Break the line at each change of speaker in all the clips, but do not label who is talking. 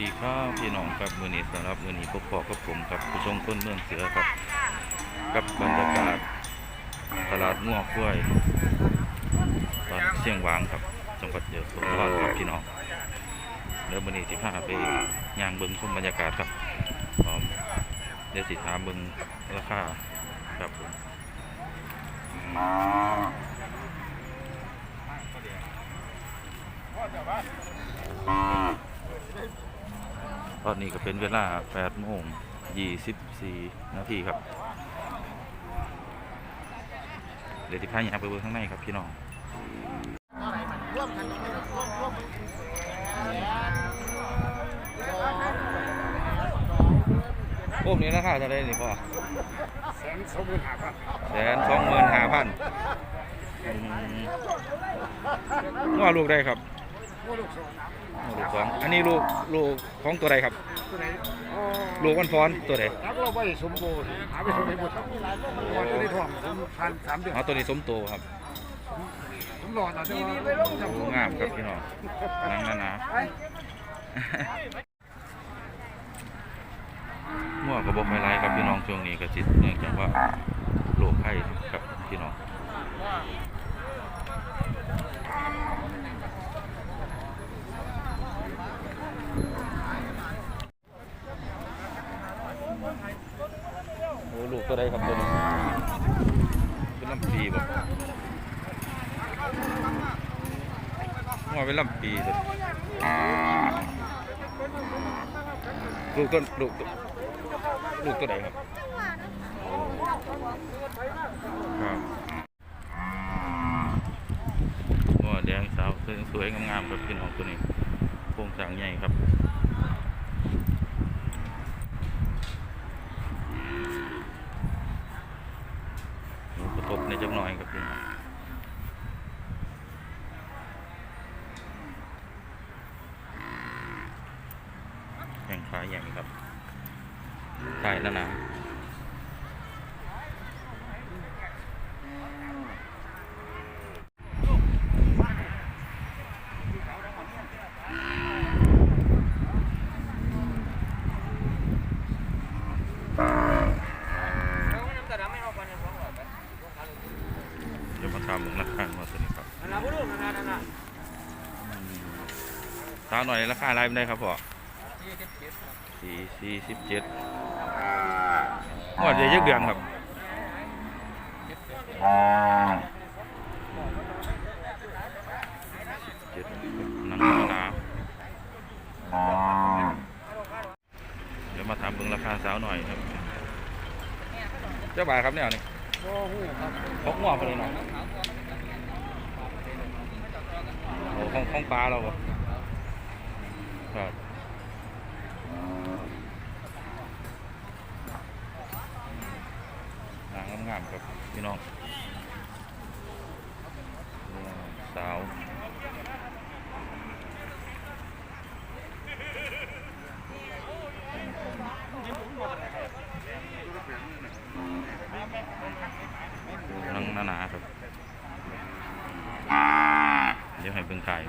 ดีครับพี่น้องครับมือนี้สำหรับมือนี้พบพอกับผมกับผู้ชมคนเมืองเสือครับ กับบรรยากาศตลาดง่วกล้วยตอนเชียงหวางครับจังหวัดเยโสธรครับพี่น้องเดี๋ยวมือนี้สิพาไปย่างเบิ้งชมบรรยากาศครับพร้อมเดี๋ยวสิถามเบิ้งราคาครับผม ตอนนี้ก็เป็นเวลา8โมง24 นาทีครับ เดี๋ยวที่พายางไปเบิ่งข้างในครับพี่น้องโอ้มนี้ราคาเท่าไหรนี่พ่อ
แสนสองหมื่นห้าพัน
แสนสองหมื่นห้าพันว่าลูกได้ครับ
ว่าลูกสอง
ลูกสองอันนี้ลูกลูกของตัวใดครับ
ตัวไหนอ๋อ
ลูกวันฟ้อนตัวใด
แล้วเราไปสมบูรณ์หาไปสมบูรณ์วันตัวนี้ถ่วงผมพันสามเดือน
เอาตัวนี้สมโตครับ
ผมรอนะแต่ว่า
โอ้งามครับพี่น้องหนังหนาๆมั่วก็บอกไม่ไรครับพี่น้องช่วงนี้ก็จิตเนื่องจากว่าโรคไข้ครับพี่น้องโอ้ลูก ตัวใดครับตัวนี้เป็นลำปีบ่มั่วเป็นลำปีเลยลูกต้นลูกตัวลูกตัวใดครับครับหัวแดงสาวสวยๆงามๆครับพี่น้องตัวนี้โครงสร้างใหญ่ครับ กระทบในจักหน่อยกับพี่น้องแข่งขาใหญ่ครับใช่แล้วนะ เดี๋ยวมาทำราคามาตัวนี้ครับสาวหน่อยราคาอะไรไม่ได้ครับพ่อสี่สี่สิบเจ็ดงวดเดียวเยอะเดือนครับเจ็ดหนังหนาเดี๋ยวมาทำเบิ่งราคาสาวหน่อยครับเจ้าบ่ายครับเนี่ยนี่ พกงอกไปเลยหน่อยโอ้ของของปลาเราบ่ครับนางงามๆครับพี่น้องสาวนัง หนาๆครับ เดี๋ยวให้เบิ่งขาย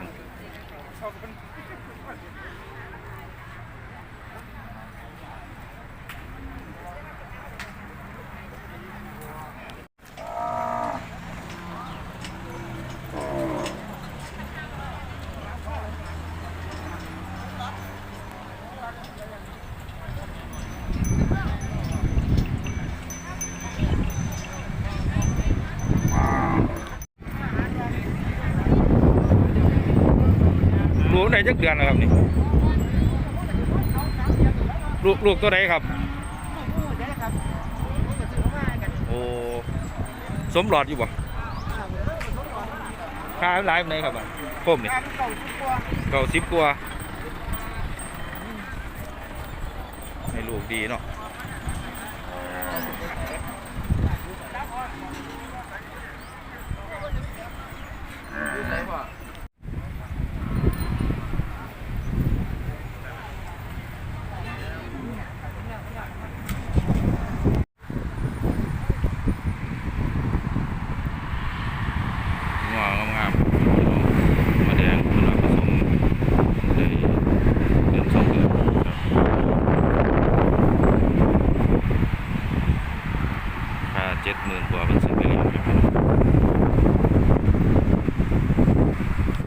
ไหนจักเดือนแล้วครับนี่ลูกลูกตัวไหนครับ โอ้สมหลอดอยู่บ่ค่าหลายไหนครับอะโคมนี่เก้าสิบกว่าให้ลูกดีเนาะง